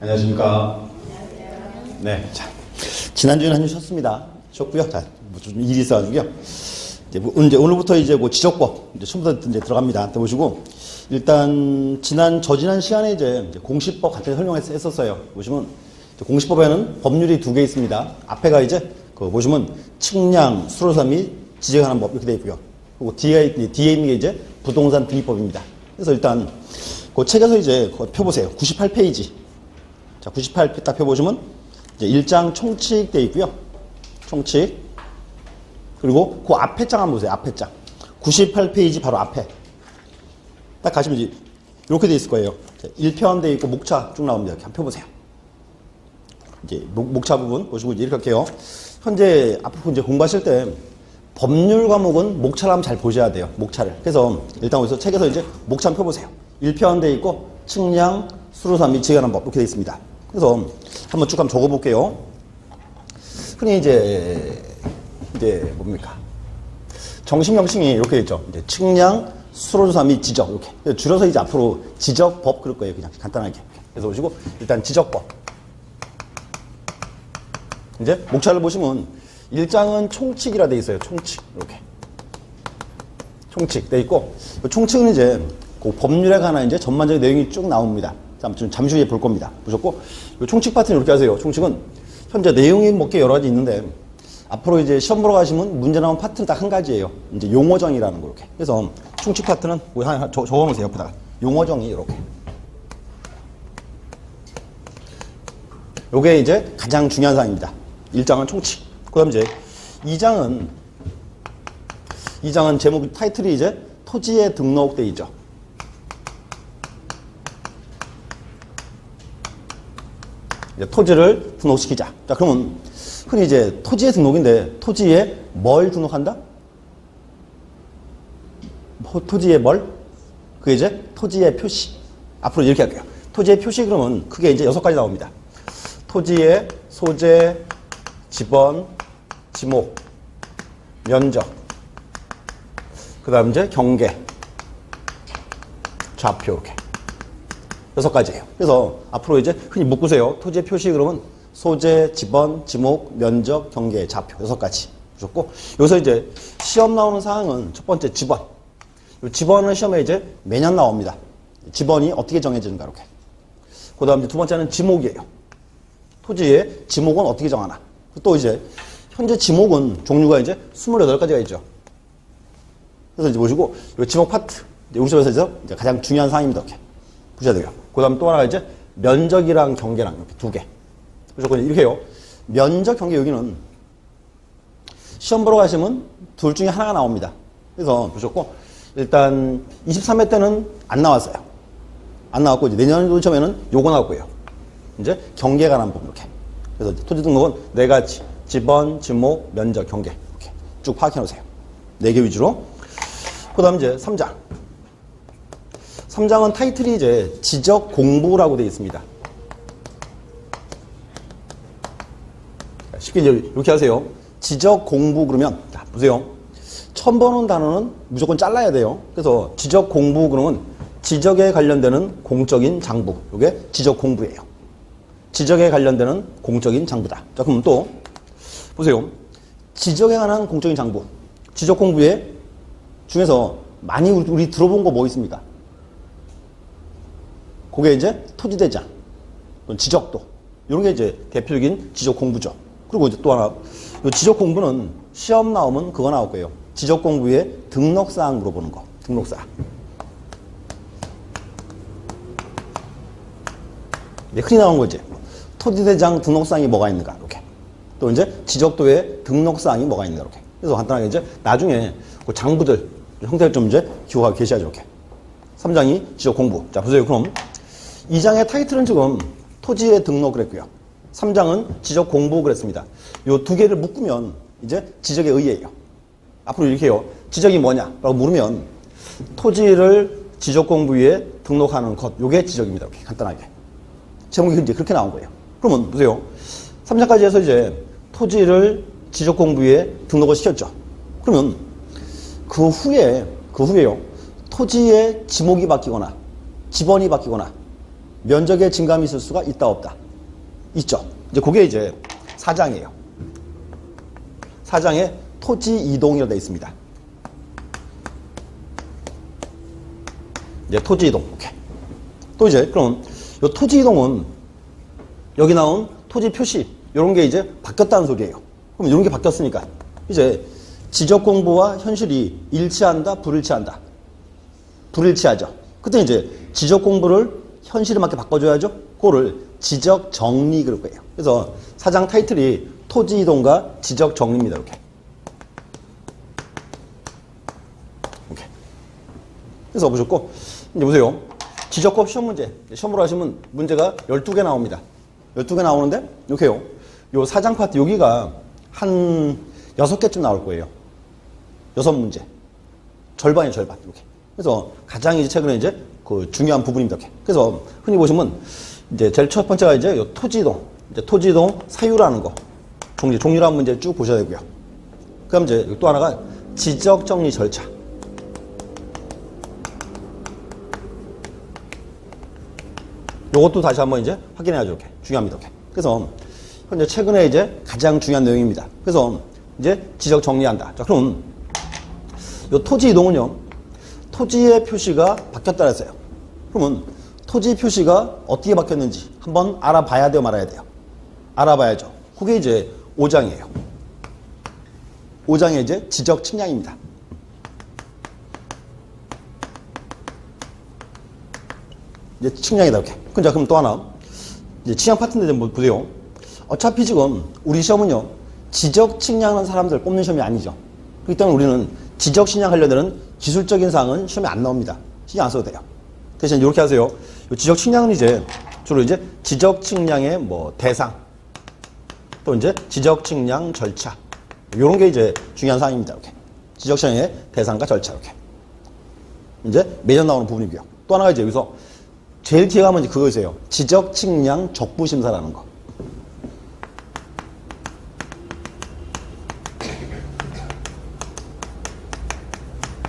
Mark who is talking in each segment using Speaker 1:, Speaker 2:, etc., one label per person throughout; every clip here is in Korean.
Speaker 1: 안녕하십니까. 네. 자, 지난주에는 한주 쉬었습니다. 쉬었고요. 자, 뭐좀 일이 있어가지고요. 이제, 뭐, 이제 오늘부터 이제 뭐 지적법, 이제 처음부터 이제 들어갑니다. 보시고, 일단, 지난, 저지난 시간에 이제 이제 공시법 거 설명했었어요. 보시면, 공시법에는 법률이 두 개 있습니다. 앞에가 이제, 그 보시면, 측량, 수로사 및 지적하는 법 이렇게 되어 있고요. 그리고 뒤에, 있- 뒤에 있는 게 이제 부동산 등기법입니다. 그래서 일단, 그 책에서 이제 펴보세요. 98페이지. 자, 98페이지 딱 펴보시면, 이제 1장 총칙 되어 있고요. 총칙. 그리고 그 앞에 장 한번 보세요. 앞에 장. 98페이지 바로 앞에. 딱 가시면 이제 이렇게 돼 있을 거예요. 1편 돼 있고 목차 쭉 나옵니다. 이렇게 한번 펴보세요. 이제 목, 목차 부분 보시고 이제 이렇게 할게요. 현재 앞으로 이제 공부하실 때 법률 과목은 목차를 한번 잘 보셔야 돼요. 목차를. 그래서 일단 여기서 책에서 이제 목차 한번 펴보세요. 1편 돼 있고 측량, 수로사 및 지가는 법 이렇게 돼 있습니다. 그래서 한번 쭉 한번 적어볼게요. 흔히 이제 이제 뭡니까? 정식 명칭이 이렇게 있죠. 이제 측량, 수로조사 및 지적 이렇게 줄여서 이제 앞으로 지적법 그럴 거예요. 그냥 간단하게. 그래서 보시고 일단 지적법. 이제 목차를 보시면 일장은 총칙이라 돼 있어요. 총칙 이렇게 총칙 돼 있고 그 총칙은 이제 그 법률에 관한 이제 전반적인 내용이 쭉 나옵니다. 자, 좀 잠시 후에 볼 겁니다. 보셨고 이 총칙 파트는 이렇게 하세요. 총칙은 현재 내용이 몇 개 여러 가지 있는데 앞으로 이제 시험 보러 가시면 문제 나온 파트는 딱 한 가지예요. 이제 용어정이라는 거 이렇게. 그래서 총칙 파트는 뭐 하나 적- 적어놓으세요. 옆에다가 용어정이 이렇게. 요게 이제 가장 중요한 사항입니다. 1장은 총칙. 그 다음 이제 2장은 2장은 제목 타이틀이 이제 토지에 등록돼 있죠. 이제 토지를 등록시키자. 자, 그러면 흔히 이제 토지에 등록인데 토지에 뭘 등록한다? 뭐, 토지에 뭘? 그게 이제 토지의 표시. 앞으로 이렇게 할게요. 토지의 표시 그러면 크게 이제 여섯 가지 나옵니다. 토지의 소재, 지번, 지목, 면적, 그 다음 이제 경계, 좌표 이렇게 여섯 가지예요. 그래서 앞으로 이제 흔히 묶으세요. 토지의 표시 그러면 소재, 지번, 지목, 면적, 경계, 좌표 여섯 가지 보셨고 여기서 이제 시험 나오는 사항은 첫 번째 지번. 이 지번은 시험에 이제 매년 나옵니다. 지번이 어떻게 정해지는가 이렇게. 그 다음 두 번째는 지목이에요. 토지의 지목은 어떻게 정하나. 또 이제 현재 지목은 종류가 이제 28가지가 있죠. 그래서 이제 보시고 이 지목 파트 우리 수업에서 이제 가장 중요한 사항입니다. 이렇게 보셔야 돼요. 그 다음 또 하나가 이제 면적이랑 경계랑 이렇게 두 개. 무조건 이렇게 해요. 면적 경계 여기는 시험 보러 가시면 둘 중에 하나가 나옵니다. 그래서 보셨고 일단 23회 때는 안 나왔어요. 안 나왔고 이제 내년도 시험에는 요거 거예요. 이제 경계에 관한 부분 이렇게. 그래서 토지 등록은 네 가지 지번, 지목, 면적, 경계 이렇게 쭉 파악해 놓으세요. 네 개 위주로. 그다음 이제 3장. 3장은 타이틀이 이제 지적 공부라고 되어 있습니다. 쉽게 이렇게 하세요. 지적 공부 그러면 자, 보세요. 처음 보는 단어는 무조건 잘라야 돼요. 그래서 지적 공부 그러면 지적에 관련되는 공적인 장부. 이게 지적 공부예요. 지적에 관련되는 공적인 장부다. 자, 그럼 또 보세요. 지적에 관한 공적인 장부. 지적 공부에 중에서 많이 우리 들어본 거 뭐 있습니까? 그게 이제 토지대장, 또는 지적도. 이런 게 이제 대표적인 지적 공부죠. 그리고 이제 또 하나, 이 지적 공부는 시험 나오면 그거 나올 거예요. 지적 공부의 등록사항 물어보는 거. 등록사항. 이제 흔히 나온 거지. 토지대장 등록사항이 뭐가 있는가, 이렇게. 또 이제 지적도의 등록사항이 뭐가 있는가, 이렇게. 그래서 간단하게 이제 나중에 그 장부들 형태를 좀 이제 기억하고 계셔야죠, 이렇게. 3장이 지적 공부. 자, 보세요. 그럼 2장의 타이틀은 지금 토지에 등록 그랬고요. 3장은 지적 공부 그랬습니다. 요 두 개를 묶으면 이제 지적의 의예요. 앞으로 이렇게 해요. 지적이 뭐냐? 라고 물으면 토지를 지적 공부에 등록하는 것. 요게 지적입니다. 이렇게 간단하게. 제목이 이제 그렇게 나온 거예요. 그러면 보세요. 3장까지 해서 이제 토지를 지적 공부에 등록을 시켰죠. 그러면 그 후에 그 후에요. 토지의 지목이 바뀌거나 지번이 바뀌거나 면적의 증감이 있을 수가 있다 없다. 있죠. 이제 그게 이제 사장이에요. 사장에 토지 이동이라고 되어 있습니다. 이제 토지 이동. 오케이. 또 이제 그럼 이 토지 이동은 여기 나온 토지 표시 이런 게 이제 바뀌었다는 소리예요. 그럼 이런 게 바뀌었으니까 이제 지적 공부와 현실이 일치한다, 불일치한다. 불일치하죠. 그때 이제 지적 공부를 현실에 맞게 바꿔줘야죠. 그거를 지적 정리 그럴 거예요. 그래서 사장 타이틀이 토지 이동과 지적 정리입니다. 이렇게. 이렇게. 그래서 보셨고 이제 보세요. 지적법 시험 문제. 시험으로 하시면 문제가 12개 나옵니다. 12개 나오는데 이렇게요. 요 사장 파트 여기가 한 6개쯤 나올 거예요. 여섯 문제. 절반이 절반. 이렇게. 그래서 가장 이제 최근에 이제 그 중요한 부분입니다. 그래서 흔히 보시면 이제 제일 첫 번째가 이제 요 토지이동. 이제 토지이동 사유라는 거. 종류, 종류라는 문제 쭉 보셔야 되고요. 그다음 이제 또 하나가 지적 정리 절차. 요것도 다시 한번 이제 확인해야죠. 이렇게. 중요합니다. 이렇게. 그래서 현재 최근에 이제 가장 중요한 내용입니다. 그래서 이제 지적 정리한다. 자, 그럼 요 토지 이동은요. 토지의 표시가 바뀌었다 했어요. 그러면 토지 표시가 어떻게 바뀌었는지 한번 알아봐야 돼요, 말아야 돼요. 알아봐야죠. 그게 이제 5장이에요. 5장의 이제 지적 측량입니다. 이제 측량이다, 이렇게. 그럼 자, 그럼 또 하나. 이제 측량 파트인데 뭐 보세요. 어차피 지금 우리 시험은요. 지적 측량하는 사람들 뽑는 시험이 아니죠. 그렇기 때문에 우리는 지적 측량 하려는 기술적인 사항은 시험에 안 나옵니다. 신경 안 써도 돼요. 대신 이렇게 하세요. 요 지적 측량은 이제 주로 이제 지적 측량의 뭐 대상 또 이제 지적 측량 절차 이런 게 이제 중요한 사항입니다. 이렇게 지적 측량의 대상과 절차 이렇게 이제 매년 나오는 부분이고요. 또 하나가 이제 여기서 제일 기억하면 그거이세요. 지적 측량 적부 심사라는 거.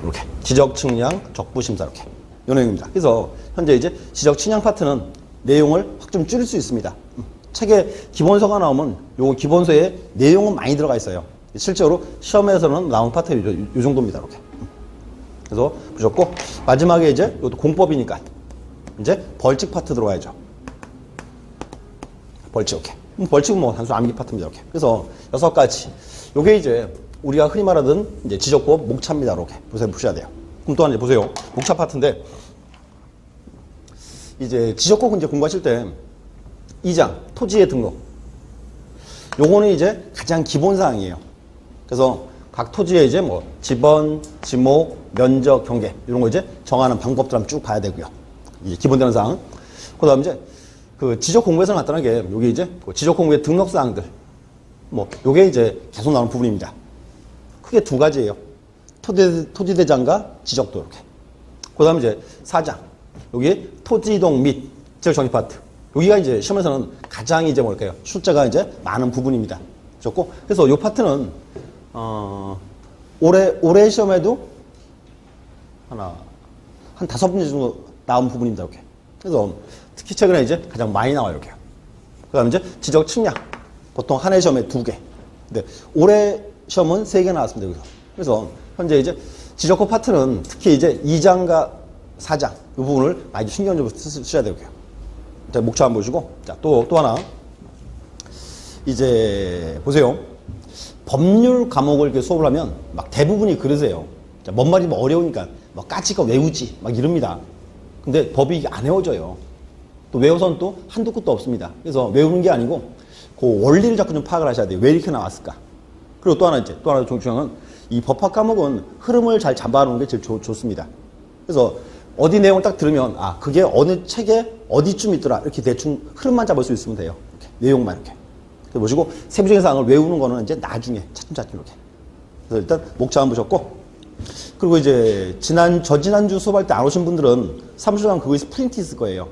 Speaker 1: 이렇게 지적 측량 적부 심사 이렇게 요 내용입니다. 그래서 현재 이제 지적 측량 파트는 내용을 확 좀 줄일 수 있습니다. 음, 책에 기본서가 나오면 요 기본서에 내용은 많이 들어가 있어요. 실제로 시험에서는 나온 파트 요, 요 정도입니다. 이렇게. 음. 그래서 보셨고 마지막에 이제 이것도 공법이니까 이제 벌칙 파트 들어가야죠. 벌칙 이렇게. 음, 벌칙은 뭐 단순 암기 파트입니다. 이렇게. 그래서 여섯 가지. 요게 이제 우리가 흔히 말하던 이제 지적법 목차입니다. 이렇게 보세요. 보셔야 돼요. 그럼 또 하나 이제 보세요. 목차 파트인데 이제 지적법 이제 공부하실 때 2장 토지의 등록. 요거는 이제 가장 기본 사항이에요. 그래서 각 토지에 이제 뭐 지번, 지목, 면적, 경계 이런 거 이제 정하는 방법들 한번 쭉 봐야 되고요. 이제 기본되는 사항. 그다음 이제 그 지적 공부에서 나타나는 게 여기 이제 그 지적 공부의 등록 사항들. 뭐 요게 이제 계속 나오는 부분입니다. 크게 두 가지예요. 토지, 토지대장과 지적도 이렇게. 그 다음에 이제 사장. 여기 토지이동 및 지적 정리 파트. 여기가 이제 시험에서는 가장 이제 뭘까요? 숫자가 이제 많은 부분입니다. 좋고. 그래서 이 파트는, 어, 올해, 올해 시험에도 하나, 한 다섯 문제 정도 나온 부분입니다. 이렇게. 그래서 특히 최근에 이제 가장 많이 나와요. 이렇게. 그 다음에 이제 지적 측량. 보통 한 해 시험에 두 개. 근데 올해 시험은 세 개 나왔습니다. 여기서. 그래서 현재 이제 지적호 파트는 특히 이제 2장과 4장 이 부분을 많이 신경적으로 쓰- 쓰셔야 되고요. 자, 목차 한번 보시고 자, 또, 또 하나. 이제 보세요. 법률 과목을 이렇게 수업을 하면 막 대부분이 그러세요. 자, 뭔 말이 뭐 어려우니까 막 까치가 외우지 막 이럽니다. 근데 법이 안 외워져요. 또 외워서는 또 한두 끝도 없습니다. 그래서 외우는 게 아니고 그 원리를 자꾸 좀 파악을 하셔야 돼요. 왜 이렇게 나왔을까? 그리고 또 하나 이제 또 하나 중요한 건 이 법학 과목은 흐름을 잘 잡아놓는 게 제일 좋, 좋습니다. 그래서 어디 내용을 딱 들으면 아 그게 어느 책에 어디쯤 있더라 이렇게 대충 흐름만 잡을 수 있으면 돼요. 이렇게. 내용만 이렇게. 그래서 보시고 세부적인 사항을 외우는 거는 이제 나중에 차츰차츰 이렇게. 그래서 일단 목차 한번 보셨고 그리고 이제 지난 저지난주 수업할 때 안 오신 분들은 사무실랑 그거 있어 프린트 있을 거예요.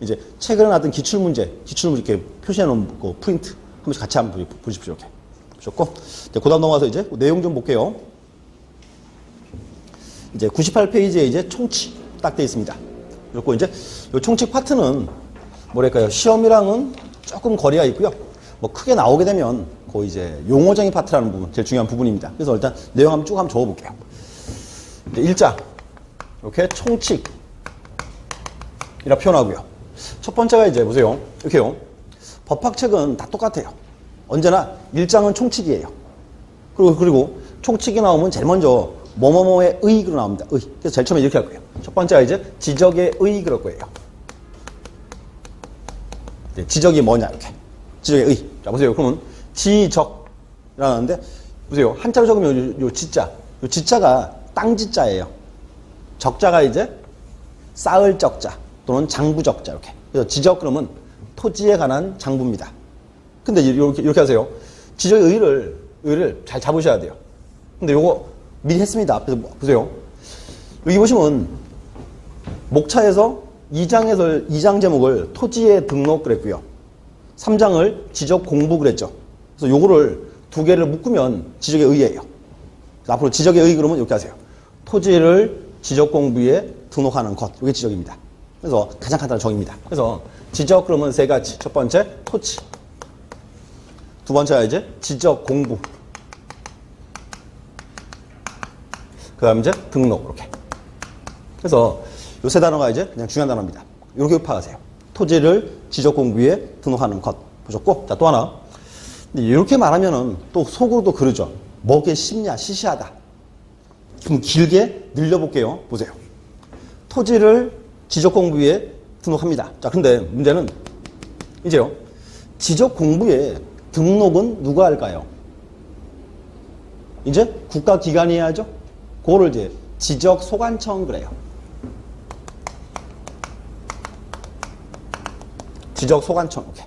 Speaker 1: 이제 최근에 나왔던 기출문제, 기출문제 이렇게 표시해 놓은 거 프린트 한 번씩 같이 한번 보- 보십시오. 이렇게. 보셨고. 이제 그 다음 넘어가서 이제 내용 좀 볼게요. 이제 98페이지에 이제 총칙 딱 돼 있습니다. 그리고 이제 이 총칙 파트는 뭐랄까요. 시험이랑은 조금 거리가 있고요. 뭐 크게 나오게 되면 그 이제 용어적인 파트라는 부분, 제일 중요한 부분입니다. 그래서 일단 내용 한번 쭉 한번 적어볼게요. 이제 일자, 이렇게 총칙, 이라 표현하고요. 첫 번째가 이제 보세요. 이렇게요. 법학책은 다 똑같아요. 언제나 일장은 총칙이에요. 그리고, 그리고 총칙이 나오면 제일 먼저 뭐뭐뭐의 의익으로 나옵니다. 의. 그래서 제일 처음에 이렇게 할 거예요. 첫 번째가 이제 지적의 의 그럴 거예요. 지적이 뭐냐 이렇게. 지적의 의. 자 보세요. 그러면 지적이라는데 보세요. 한자로 적으면 요, 요 지자. 요 지자가 땅 지자예요. 적자가 이제 쌓을 적자 또는 장부 적자 이렇게. 그래서 지적 그러면 토지에 관한 장부입니다. 근데 이렇게 이렇게 하세요. 지적의 의를 의를 잘 잡으셔야 돼요. 근데 요거 미리 했습니다. 그래서 뭐- 보세요. 여기 보시면 목차에서 2장에서 2장 제목을 토지에 등록 그랬고요. 3장을 지적 공부 그랬죠. 그래서 요거를 두 개를 묶으면 지적의 의예요. 앞으로 지적의 의 그러면 이렇게 하세요. 토지를 지적 공부에 등록하는 것. 이게 지적입니다. 그래서 가장 간단한 정의입니다. 그래서 지적 그러면 세 가지. 첫 번째 토지. 두 번째가 이제 지적 공부. 그 다음 이제 등록 이렇게. 그래서 요세 단어가 이제 그냥 중요한 단어입니다. 이렇게 파악하세요. 토지를 지적 공부에 등록하는 것 보셨고, 자 또 하나. 이렇게 말하면은 또 속으로도 그러죠. 뭐게 쉽냐, 시시하다. 좀 길게 늘려볼게요. 보세요. 토지를 지적 공부에 등록합니다. 자, 근데 문제는 이제요. 지적 공부에 등록은 누가 할까요? 이제 국가기관이 해야죠. 그거를 이제 지적 소관청 그래요. 지적 소관청. 오케이.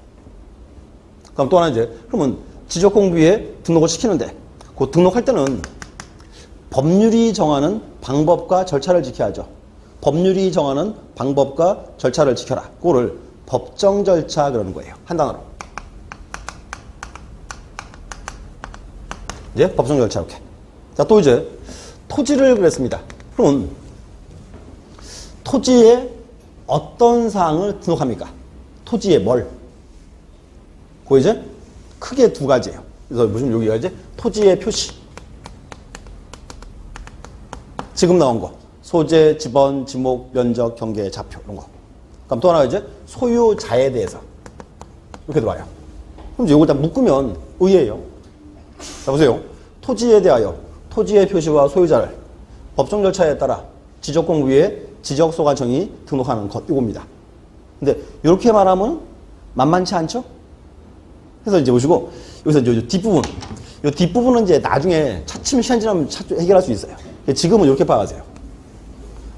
Speaker 1: 그럼 또 하나 이제 그러면 지적 공부에 등록을 시키는데 그 등록할 때는 법률이 정하는 방법과 절차를 지켜야죠. 법률이 정하는 방법과 절차를 지켜라. 그거를 법정 절차 그러는 거예요. 한 단어로. 이제 법정 절차 이렇게. 자, 또 이제 토지를 그랬습니다. 그러면 토지에 어떤 사항을 등록합니까? 토지에 뭘? 그 이제 크게 두 가지예요. 그래서 보시면 여기가 이제 토지의 표시. 지금 나온 거. 소재, 지번, 지목, 면적, 경계, 좌표 이런 거. 그럼 또 하나 이제 소유자에 대해서 이렇게 들어와요. 그럼 이제 이걸 다 묶으면 의예요. 자 보세요. 토지에 대하여 토지의 표시와 소유자를 법정 절차에 따라 지적공부에 지적소관청이 등록하는 것 이겁니다. 근데 이렇게 말하면 만만치 않죠? 그래서 이제 보시고 여기서 이제 이 뒷부분 이 뒷부분은 이제 나중에 차츰 시간 지나면 차- 해결할 수 있어요. 지금은 이렇게 파악하세요.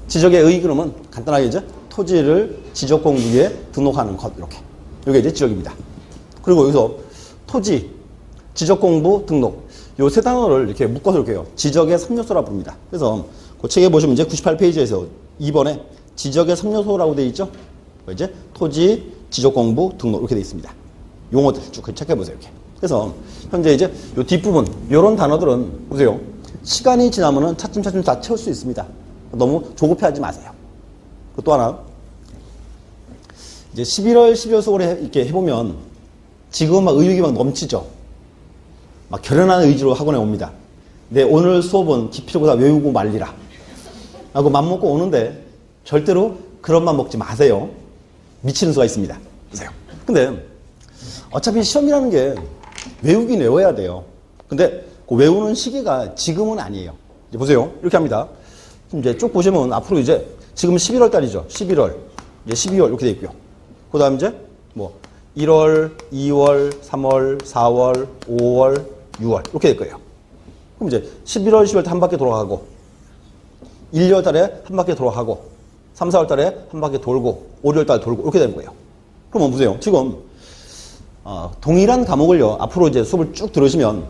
Speaker 1: 지적의 의 그러면 간단하게 이제 토지를 지적 공부에 등록하는 것 이렇게 이게 이제 지적입니다. 그리고 여기서 토지 지적 공부 등록 요 세 단어를 이렇게 묶어서 해요. 지적의 3요소라 부릅니다. 그래서 그 책에 보시면 이제 98페이지에서 2번에 지적의 3요소라고 되어 있죠. 그 이제 토지 지적 공부 등록 이렇게 되어 있습니다. 용어들 쭉 체크해 보세요. 이렇게. 그래서 현재 이제 요 뒷부분 요런 단어들은 보세요. 시간이 지나면은 차츰차츰 다 채울 수 있습니다. 너무 조급해하지 마세요. 그또 하나 이제 11월 12월 속으로 이렇게 해보면 지금 막 의욕이 막 넘치죠. 막 결연한 의지로 학원에 옵니다. 내 오늘 수업은 기필고사 외우고 말리라. 하고 맘먹고 오는데 절대로 그런 맘 먹지 마세요. 미치는 수가 있습니다. 보세요. 근데 어차피 시험이라는 게 외우긴 외워야 돼요. 근데 그 외우는 시기가 지금은 아니에요. 이제 보세요. 이렇게 합니다. 이제 쭉 보시면 앞으로 이제 지금 11월 달이죠. 11월, 이제 12월 이렇게 돼 있고요. 그 다음 이제 뭐 1월, 2월, 3월, 4월, 5월, 6월 이렇게 될 거예요. 그럼 이제 11월, 12월 때 한 바퀴 돌아가고 1, 2월 달에 한 바퀴 돌아가고 3, 4월 달에 한 바퀴 돌고 5, 6월 달 돌고 이렇게 되는 거예요. 그러면 보세요. 지금 어, 동일한 과목을요. 앞으로 이제 수업을 쭉 들으시면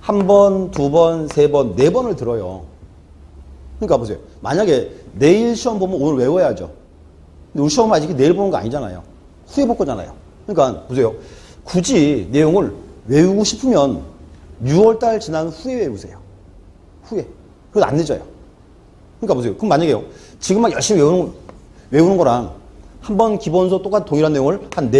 Speaker 1: 한 번, 두 번, 세 번, 네 번을 들어요. 그러니까 보세요. 만약에 내일 시험 보면 오늘 외워야죠. 근데 우리 시험 아직 내일 보는 거 아니잖아요. 후에 볼 거잖아요. 그러니까 보세요. 굳이 내용을 외우고 싶으면 6월 달 지난 후에 외우세요. 후에. 그래도 안 늦어요. 그러니까 보세요. 그럼 만약에요. 지금 막 열심히 외우는, 외우는 거랑 한번 기본서 똑같은 동일한 내용을 한네